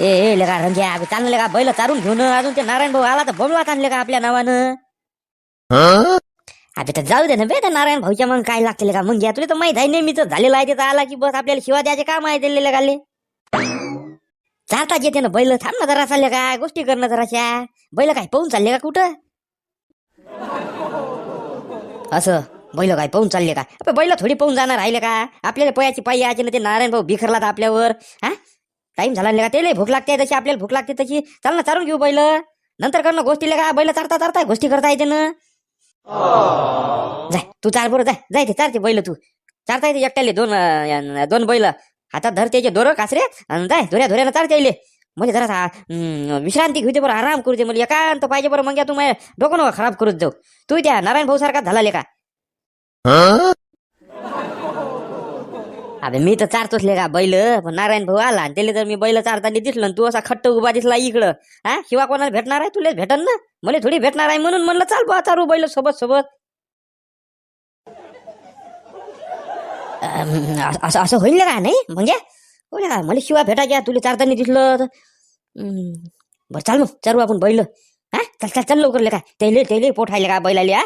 ए लेका रंग्या चाललं लेका बैल चारून घेऊन अजून ते नारायण भाऊ आला तर बोमला आणले का आपल्या नावानं? अबे तर जाऊ दे ना बे त्या नारायण भाऊच्या मग काय लागते का? मग या तुला तर माहीत आहे नेहमीच झालेलं आहे तिथं आला की बस आपल्याला शिवा द्यायचे काम आहे दिलेले गाले. चालताच येते ना बैल थांब ना जरा चालले का? गोष्टी करणं जराशा. बैल काय पाहून चालले का कुठं? असं बैल काय पाहून चालले का? बैल थोडी पाहून जाणार राहिले का? आपल्याला पयाची पायी यायची ना ते नारायण भाऊ बिखरला आपल्यावर हा? टाइम झाला नाही का त्याला? भूक लागते तशी आपल्याला भूक लागते तशी. चाल ना चारून घेऊ बैल. नंतर करणं गोष्टीला का? बैल चारता चारता गोष्टी करता येते ना. जाय तू चार बरोबर जाय. जाय ते चारते बैल तू. चारता येते एकट्याले दोन अं, दोन बैल. हातात धर त्याचे दोर कासरे. आणि जाय धोऱ्या धोऱ्यानं चारता येईल म्हणजे जरा विश्रांती घेऊ दे बरं आराम करू दे. मला एकांत पाहिजे बरं मग या तू माझ्या डोकं नको खराब करूच जाऊ तू त्या नारायण भाऊ सारखा झाला का अरे मी तर चारतोच ले का बैल. पण नारायण भाऊ आला आणि त्याला जर मी बैल चारताना दिसलं आणि तू असा खट्ट उभा दिसला इकडं हा? शिवा कोणाला भेटणार आहे? तुला भेटन ना? मला थोडी भेटणार आहे म्हणून म्हणलं चाल बा चारू बैल सोबत सोबत. अं, असं- असं असं होईल का नाही? म्हणजे? होईल का? मला शिवा भेटायच्या तुला चारताना दिसलं तर. बरं चाल मग चारू आपण बैल. हा? चल चल चल लवकर ले त्याले त्याले पोट खायले का बैलाले हा?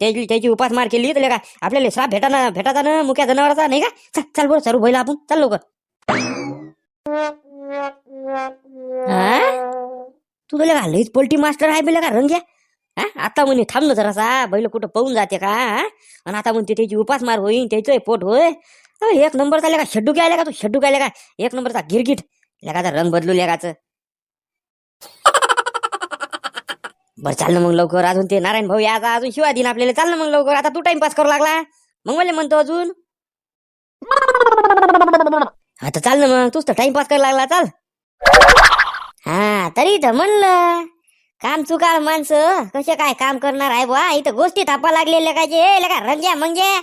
त्याची त्याची उपास मार केली तर का आपल्याला श्राप भेटाना भेटाचा ना मुक्या जनावराचा नाही का? चल चल बरं सरू बैला आपण. चल लवकर. तू तुला का लईच पोल्टी मास्टर आहे बिला का रंग्या हा? आता म्हणे थांब ना जरासा बैल कुठं पळून जाते का आणि आता म्हणते त्याची उपासमार होईन त्याचं पोट होय. अहो, एक नंबर झाले का शड्डू घ्यायला का तू शेड्डू काय का एक नंबरचा गिरगिट. लगाचा रंग बदलू लेकाचं. बरं चाल ना मग लवकर. अजून ते नारायण भाऊ याचा अजून शिवा दिन आपल्याला. चाल ना मग लवकर. आता तू टाइमपास करू लागला. मग मला म्हणतो अजून. आता चाल ना मग. तूच तर टाइमपास करायला लागला. चाल. हा तरी तर म्हणलं काम चुकाळ माणसं कसे काय काम करणार आहे बुवा? इथं गोष्टी थापा लागलेल्या काय रंग्या म्हणजे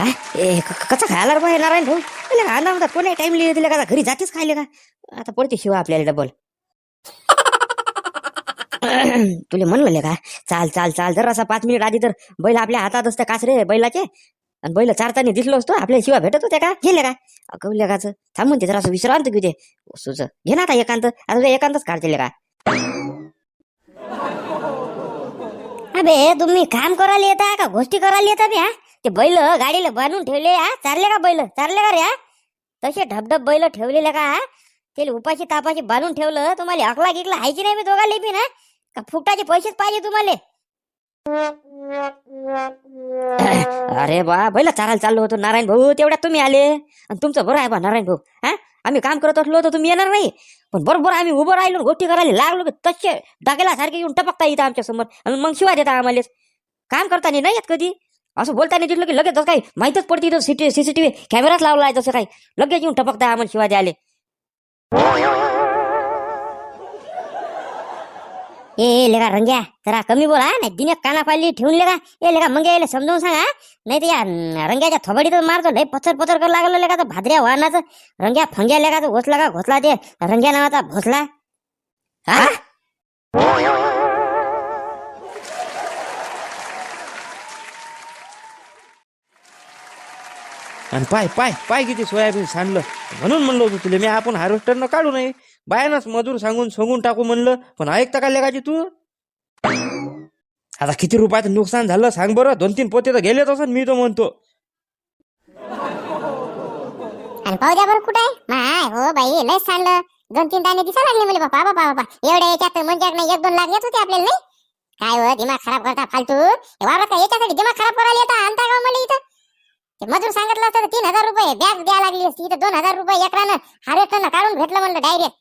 काय ए क- कसा खायला रे बा हे नारायण भाऊ? तिला का होता. कोणी टाइम लिहिले तिला. का घरी जातेच खायले का आता पडते शिवा आपल्याला डबल तुले म्हणले का? चाल चाल चाल. जर असा पाच मिनिट आधी तर बैल आपल्या हातात असतं कासरे बैलाचे. आणि बैल चारताना दिसलो असतो. आपल्या शिवा भेटत होत्या का? गेले का? अगं काच थांबून ते जरा विश्रांत घेऊ दे. सुच. घे ना आता एकांत. आता एकांतच काढते का? अबे तुम्ही काम करायला येता का? गोष्टी करायला येता बे हा? ते बैल गाडीला बांधून ठेवले हा? चालले का बैल? चालले का रे हा? तसे ढबढब बैल ठेवलेले का त्याला ते उपाशी तापाशी बांधून ठेवलं तुम्हाला अकला गिकला हायची नाही मी दोघाले बी ना? का फुटाचे पैसेच पाहिजे तुम्हाला? अरे बा बैला चालायला चाललो होतो नारायण भाऊ तेवढ्यात तुम्ही आले. आणि तुमचं बरं आहे बा नारायण भाऊ हा? आम्ही काम करत असलो तर तुम्ही येणार नाही. पण बरोबर आम्ही उभं राहिलो गोष्टी करायला लागलो की तसे डागेला सारखे येऊन टपकता येतं आमच्यासमोर. आणि मग शिवाय देता आम्हाला काम करताना नाही येत कधी? असं बोलताना दिसलं की लगेच जसं काही माहीतच पडते इथं सिटी सीसीटीव्ही कॅमेराच लावला आहे जसं काही. लगेच येऊन टपकता आम्हाला शिवाय आले. ए लेगा रंग्या जरा कमी बोला नाही दिने काना पाली ठेवून लेगा ए लेगा मग यायला समजावून सांगा नाही तर या रंग्याच्या थोबडीत मारतो लय पचर पचर कर लागलं लेगा तर भाद्र्या वाहनाचं. रंग्या फंग्या लेगा तर घोसला का घोसला ते? रंग्या नावाचा घोसला हा? आणि पाय पाय पाय किती सोयाबीन सांडलं. म्हणून म्हणलं होतं तुला मी आपण हार्वेस्टरनं काढू नये. बायानच मजूर सांगून सांगून टाकू म्हणलं पण ऐकता का लेखाची तू? आता किती रुपयाचं नुकसान झालं सांग बरं. दोन तीन पोते तर गेलेच असं मी तो म्हणतो. आणि पाहू द्या बरं कुठे माय हो बाई लय सांडलं. दोन तीन दाणे दिसा लागले मला बापा बापा बापा. एवढ्या याच्यात म्हणजे नाही एक दोन लाख येत होते आपल्याला नाही काय हो दिमाग खराब करता फालतू? हे वावरात याच्यासाठी दिमाग खराब करायला येता? आणता का हो मला इथं? ते मजूर सांगितलं असतं तीन हजार रुपये बॅग द्या लागली असती. इथं दोन हजार रुपये एकरानं हार्वेस्टरनं काढून भेटलं म्हणलं डायरेक्ट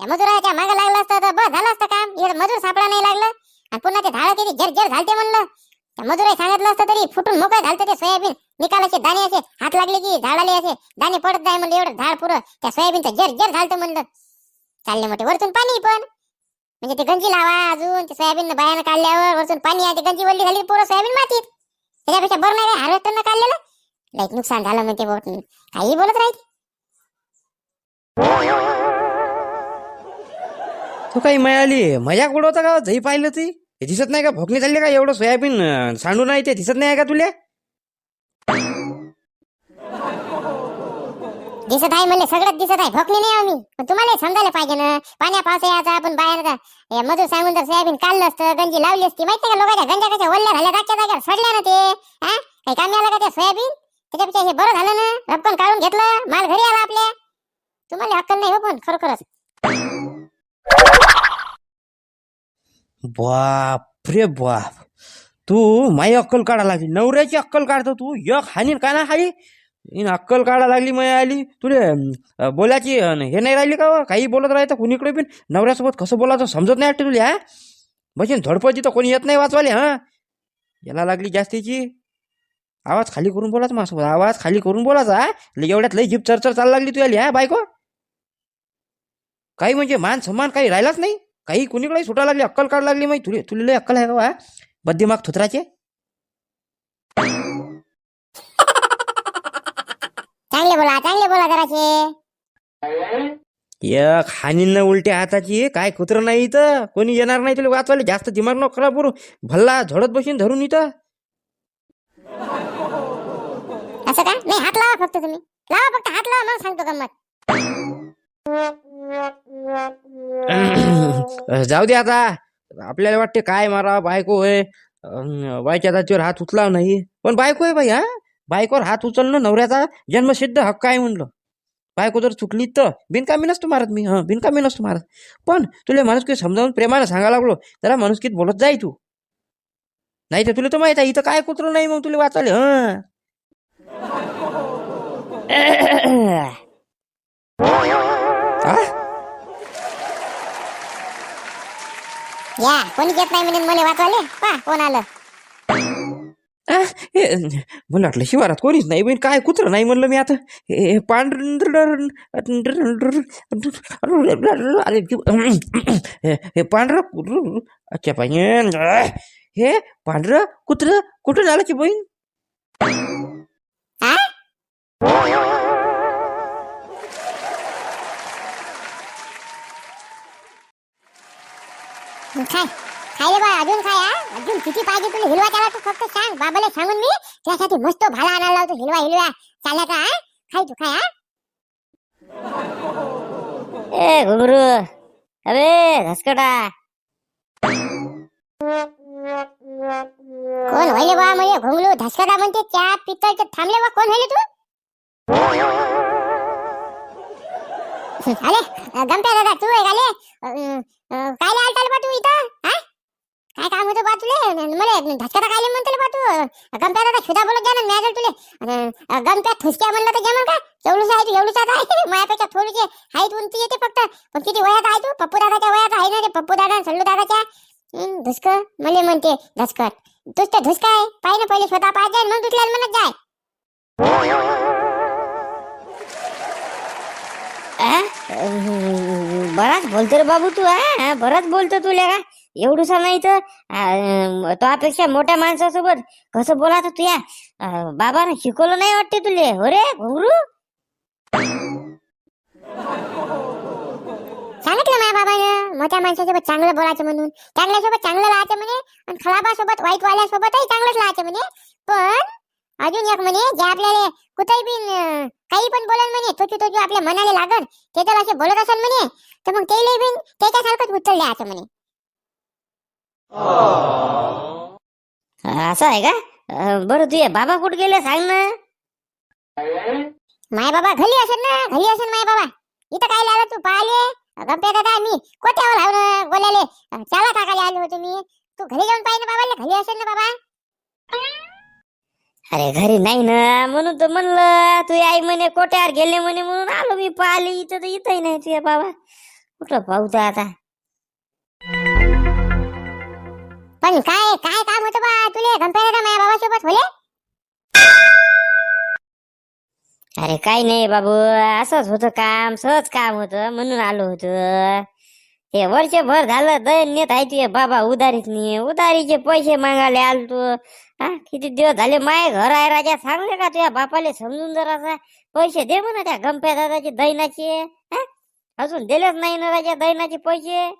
त्या मजुराच्या मागे लागलं असतं तर बस झालं असतं काम. इथं मजूर सापडा नाही लागलं. आणि पुन्हा ते झाड किती जर जर झालते म्हणलं. त्या मजुराही सांगितलं असतं तरी फुटून मोकळं झालतं ते सोयाबीन. निकालाचे दाणे असे हात लागले की झाडाले असे. दाणे पडत जाय म्हणलं एवढं झाड पुरं. त्या सोयाबीनचं जर जर झालतं म्हणलं. चालले मोठे वरतून पाणी पण. म्हणजे ते गंजी लावा अजून. ते सोयाबीन बायानं काढल्यावर वरतून पाणी आहे. ते गंजी वल्ली झाली पुरं सोयाबीन मातीत. त्याच्यापेक्षा बरं नाही हार्वेस्टरनं काढलेलं. लाईक नुकसान झालं म्हणते बोट काही बोलत राहते तो काही मिळाली मजाक उडवता का? जही पाहिलं ती? हे दिसत नाही का? भोकणी चालली का? एवढं सोयाबीन अं, सांडून आहे ते दिसत नाही का तुला? दिसत आहे म्हणले सगळंच दिसत आहे. भोकले नाही आम्ही. पण तुम्हाला समजायला पाहिजे ना. पाण्या पावसाळ्याचा आपण बाहेर हे मजूर सांगून जर सोयाबीन काढलं असतं गंजी लावली असती माहिती का? लोकांच्या गंजा कशा वल्ल्या झाल्या जागच्या जाग्यावर सडल्या ना ते? हा? काही कामी आलं का त्या सोयाबीन? त्याच्यापेक्षा हे बरं झालं ना? रपकन काढून घेतलं माल घरी आला आपल्या. तुम्हाला अक्कल नाही हो पण खरोखरच. बाप रे बाप. तू माई अक्कल काढा लागली. नवऱ्याची अक्कल काढतो तू. एक हानी का ना हानी इन अक्कल काढा लागली मै आली. तुले अं, बोलायची अन हे नाही राहिली का व? काही बोलत राहायचं कुणीकडे पण नवऱ्यासोबत कसं बोलायचं समजत नाही वाटतं तुला हा? बशीन धडपची तर कोणी येत नाही वाचवाले हा? याला लागली जास्तीची. आवाज खाली करून बोलायचा माझ्यासोबत. आवाज खाली करून बोलायचा हा? एवढ्यात लय जीप चरचर चालू लागली तू आली हा बायको? काही म्हणजे मान सन्मान काही राहिलाच नाही. काही कुणीकडे सुटा लागली अक्कल काढ लागली माहिती तुले तुला लय अक्कल आहे का वा बद्दिमाग थुतराचे? चांगले बोला चांगले बोला जराचे एक हानीन उलट्या हाताची काय कुत्र नाही इथं. कोणी येणार नाही तुला वाचवायला. जास्त दिमाग नको खराब करू भल्ला झडत बसून धरून इथं. असं का नाही हात लावा फक्त तुम्ही. लावा फक्त हात लावा मग सांगतो गंमत. जाऊ दे आता. आपल्याला वाटते काय मारा बायको आहे. बायच्या जातीवर हात उचला नाही. पण बायको आहे बाई हा? बायकोवर हात उचलणं नवऱ्याचा जन्मसिद्ध हक्क आहे म्हणलं. बायको जर चुकली तर बिनकामी नसतो मारत मी. हा बिनकामी नसतो मारत. पण तुला माणुसकी समजावून प्रेमानं सांगायला लागलो जरा माणुसकीत बोलत जाय तू. नाही तर तुला तर माहीत आहे इथं काय कुत्र नाही मग तुला वाचाले हा. या कोणी येत नाही म्हणून मला वाचवले? पा कोण आलं? मला वाटलं शिवारात कोणीच नाही पण काय कुत्र नाही म्हणलं मी आता. हे पांढर अरे हे- हे पांढरं अच्छा पाहिजे हे पांढरं कुत्र कुठं झालं की बहीण? खाय. खायले बा अजून खाय हा. अजून किती पाहिजे तुला हिलवा त्याला तू फक्त सांग. बाबाला सांगून मी त्यासाठी मस्त भाला आणायला लावतो हिलवा हिलवा चालण्याचा हा? खाय तू खाय हा. ए घुबरू. अरे धसकटा कोण होईल बा म्हणजे घुंगलू धसकटा म्हणते त्या पित्तळचे थांबले बा कोण होईल तू? आले गमत्या दादा तू आहे आले. काय आलता बा तू इथं? काय काम होतं बा तुले मला धसकटा काय म्हणते बा तू गमत्या दादा सुद्धा बोलत जा ना मॅगल तुले. अं, गमत्या ठुसक्या म्हणलं तर जेवण का एवढूच आहे तू एवढूच आहे. माझ्यापेक्षा थोडीशी हाईट उंची येते फक्त. पण किती वयात आहे तू? पप्पू दादाच्या वयात आहे ना रे पप्पू दादा सल्लू दादाच्या? धुसक मले म्हणते धसकट. तुझ तर धुसका आहे. पाहिजे पहिले स्वतः पाहिजे मग दुसऱ्याला म्हणत जाय बराच बोलतो रे बाबू तू हा बराच बोलतो तुला का एवढूसा नाही तर तो अपेक्षा मोठ्या माणसासोबत. कसं बोलायचं तुया अं, शिकवलं नाही वाटते तुले. हो रे घुंगरू? सांगितलं माझ्या बाबानं मोठ्या माणसासोबत चांगलं बोलायचं म्हणून. चांगल्यासोबत चांगलं राहायचं म्हणे आणि खराबासोबत वाईट वाल्यासोबतही चांगलंच राहायचं म्हणे. पण अजून एक म्हणे जे आपल्याला कुठेही बिन काही पण बोलन म्हणे तोचू तोचू आपल्या मनाला लागन ते जर असे बोलत असेल म्हणे तर मग ते बिन त्याच्यासारखंच उत्तर द्यायचं म्हणे. असं आहे का? बरं तुझे बाबा कुठे गेले सांग ना. माय बाबा घरी असेल ना घरी असेल माय बाबा. इथं काय लावलं तू पाहिले? गप्पे दादा मी. कोट्यावर लावलं बोलायले. चाला टाकायला आलो होतो मी तू घरी जाऊन पाहिजे बाबाले घरी असेल ना बाबा. अरे घरी नाही ना म्हणून तर म्हणलं तू आई म्हणे कोट्यावर गेले म्हणे म्हणून आलो मी पाहिली इथं तर इथंही नाही तुझ्या बाबा. कुठं पाहू तर आता? पण काय काय काम होतं बा? तुले गप्पे दादा माझ्या बाबासोबत होले? अरे काही नाही बाबू असंच होतं काम सहज काम होतं म्हणून आलो होतं. हे वर्षभर झालं दैन्यत आहे तुझे बाबा उधारीच नाही उधारीचे पैसे मागायला आलतो हा किती दिवस झाले माय घर आहे राजा सांगले का तुझ्या बापाले समजून जरासा? पैसे दे म्हणा त्या गंप्या दादाचे दैनाचे. अजून दिलेच नाही ना राजा दैनाचे पैसे.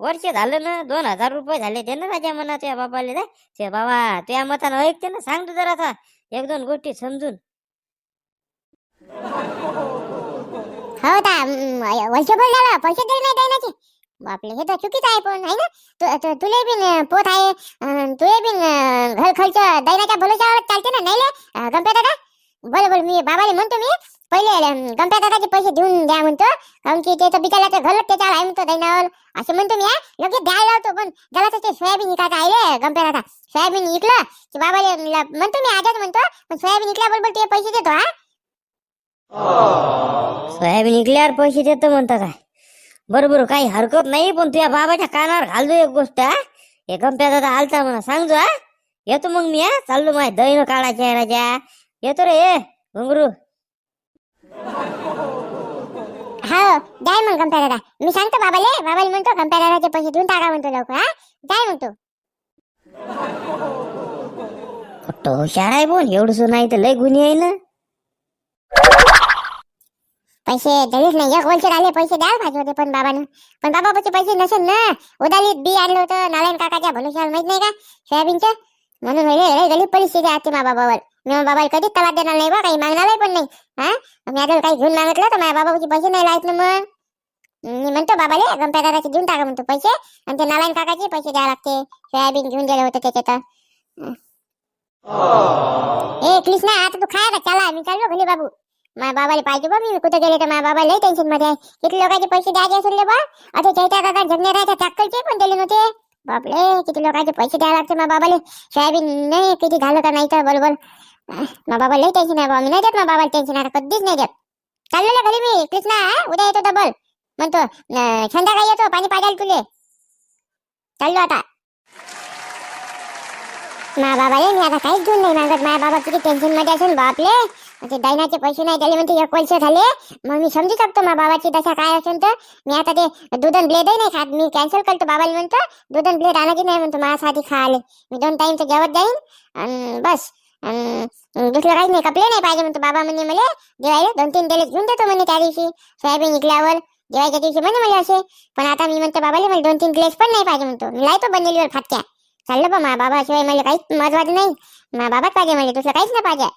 वर्ष झालं ना दोन हजार रुपये झाले दे ना राजा म्हणा तुझ्या बापाले जाय ते बाबा तुझ्या मतानं ऐकते ना सांग तू जरासा. एक दोन गोष्टी समजून. हो ता वर्षभर झालं पैसे दिले नाही दैनाचे. बापले हे तर चुकीचं आहे पण आहे ना? तुले बिन पोत आहे तुले बिन घर खर्च दैनाच्या भरोशावर चालते ना नाही गंप्या दादा? बोल बोल मी बाबाले म्हणतो मी पहिले गंप्या दादाचे पैसे देऊन द्या म्हणतो कारण की ते तर बिचाराचं घर त्याच्यावर आहे म्हणतो दैनावर असं म्हणतो मी हा. लगेच द्यायला लावतो पण त्याला तर ते सोयाबीन इकायचं आहे गंप्या दादा. सोयाबीन इकलं की बाबाले म्हणतो मी आजच म्हणतो पण सोयाबीन इकल्याबरोबर ते पैसे देतो हा. सोयाबीन इकल्यावर पैसे देतो म्हणता काय बरोबर काही हरकत नाही पण तुझ्या बाबाच्या कानावर घालतो एक गोष्ट हा? हे गंप्या दादा आलता म्हणा सांगतो हा? येतो मग मी हा? चाललो माय दैन काढायच्या राजा येतो रे ये घुंगरू. हो जाय मग गंप्या दादा. मी सांगतो बाबाले बाबाला म्हणतो गंप्या दादाचे पैसे देऊन टाका म्हणतो लवकर हा? जाय म्हणतो कुठं हुशार आहे पण एवढंच नाही तर लय गुन्हे आहे ना. पैसे दिलेच नाही. एक वर्ष आले पैसे द्यायला पाहिजे होते पण बाबानं. पण बाबाचे पैसे नसेल ना. उदालीत बी आणलं होतं नारायण काकाच्या भरोशावर माहीत नाही का? सोयाबीनचं? म्हणून म्हणजे गरीब परिस्थिती आहे माझ्या बाबावर मी माझ्या बाबाला कधीच तलाक देणार नाही बा काही मागणार पण नाही. हा? मी आता काही घेऊन मागितलं तर माझ्या बाबाचे पैसे नाही लायत ना मग. मी म्हणतो बाबाले गंप्या दादाचे देऊन टाका म्हणतो पैसे. आणि ते नारायण काकाचे पैसे द्यावे लागते. सोयाबीन घेऊन दिलं होतं त्याच्यात ए कृष्णा आता तू खाय चला मी चाललो घरी बाबू. माझ्या बाबाला पाहिजे बा मी कुठे गेले तर माझ्या बाबा लय टेन्शनमध्ये आहे. किती लोकांचे पैसे द्यायचे असले बा आता चैत्या काका जगण्याच्या चाकलचे पण दिले नव्हते. बापले किती लोकांचे पैसे द्यावे लागते माझ्या बाबाले. सोयाबीन नाही किती झालं का नाही तर बरोबर. माझ्या बाबा लय टेन्शन आहे बा मी नाही देत माझ्या बाबाला टेन्शन आहे कधीच नाही देत. चाललेलं घरी मी कृष्णा उद्या येतो डबल म्हणतो संध्याकाळी येतो पाणी पाजायला तुले. चाललो आता. माझ्या बाबाले मी आता काहीच घेऊन नाही मागत. माझ्या बाबा किती टेन्शनमध्ये असेल बापले म्हणजे दैनाचे पैसे नाही दिले म्हणते एक वर्ष झाले. मग मी समजू शकतो मा बाबाची दशा काय असेल तर. मी आता ते दुधन ब्लेडही नाही खात. मी कॅन्सल करतो बाबाला म्हणतो. दुधन ब्लेड आणायची नाही म्हणतो. माझ्यासाठी खायला. मी दोन टाइमचं जेवत जाईन. बस. दुसरं काहीच नाही. कपडे नाही पाहिजे म्हणतो बाबा म्हणे मला. जेवायला दोन तीन दिले घेऊन देतो म्हणे त्या दिवशी. सोयाबीन विकल्यावर. जेवायच्या दिवशी म्हणे मला असे. पण आता मी म्हणतो बाबाला मला दोन तीन ड्रेस पण नाही पाहिजे म्हणतो. मी लायतो बंदेलीवर फाटक्या. चाललं बा मा बाबाशिवाय मला काहीच महत्वाचं नाही. मा बाबाच पाहिजे म्हणजे दुसरं काहीच नाही पाहिजे.